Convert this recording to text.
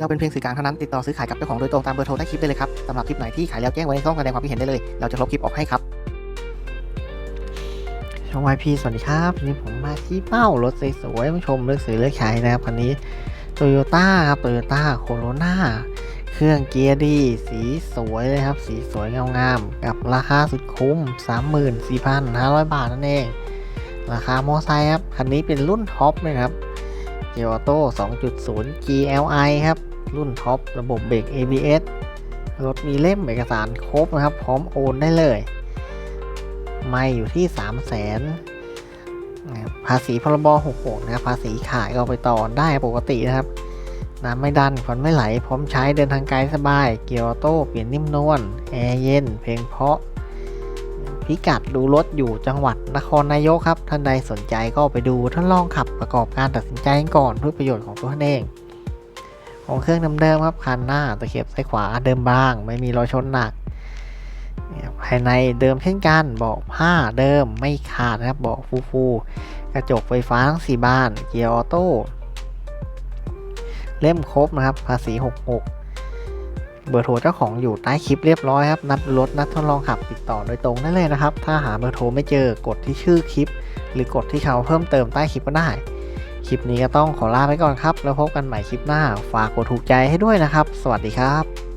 เราเป็นเพียงสื่อกลางเท่านั้นติดต่อซื้อขายกับเจ้าของโดยตรงตามเบอร์โทรใต้คลิปได้เลยครับสำหรับคลิปไหนที่ขายแล้วแจ้งไว้ในช่องแสดงความคิดเห็นได้เลย เราจะลบคลิปออกให้ครับช่อง YP สวัสดีครับวันนี้ผมมาที่เป้ารถสวยๆมาชมเลือกซื้อเลือกใช้นะครับคันนี้โตโยต้าครับโตโยต้าโคโรนาเครื่องเกียร์ดี สีสวยเลยครับ สีสวยงามๆกับราคาสุดคุ้ม 34,500 บาทนั่นเอง ราคามอไซค์ครับ คันนี้เป็นรุ่นท็อปนะครับ เกียร์ออโต้ 2.0 GLI ครับ รุ่นท็อประบบเบรก ABS รถมีเล่มเอกสารครบนะครับ พร้อมโอนได้เลย ไม่อยู่ที่ 3 0 0แสนภาษีพรบ66นะภาษีขายก็เอาไปต่อได้ปกตินะครับ น้ำไม่ดันควันไม่ไหล พร้อมใช้เดินทางไกลสบาย เกียร์ออโต้เปลี่ยนนิ่มนวลแอร์เย็น เพลงเพราะ พิกัดดูรถอยู่จังหวัดนครนายกครับ ท่านใดสนใจก็ไปดูทดลองขับประกอบการตัดสินใจกันก่อนเพื่อประโยชน์ของตัวท่านเอง ของเครื่องเดิมๆครับคันหน้าตะเข็บซ้ายขวาเดิมบาง ไม่มีรอยชนหนักภายในเดิมเช่นกันเบาะผ้าเดิมไม่ขาดนะครับเบาะฟูๆกระจกไฟฟ้าทั้ง 4 บาน เกียร์ออโต้เล่มครบนะครับภาษี66 เบอร์โทรเจ้าของอยู่ใต้คลิปเรียบร้อยครับนัดรถนัดทดลองขับติดต่อโดยตรงได้เลยนะครับ ถ้าหาเบอร์โทรไม่เจอกดที่ชื่อคลิป หรือกดที่เขาเพิ่มเติมใต้คลิปก็ได้ คลิปนี้ก็ต้องขอลาไปก่อนครับ แล้วพบกันใหม่คลิปหน้า ฝากกดถูกใจให้ด้วยนะครับ สวัสดีครับ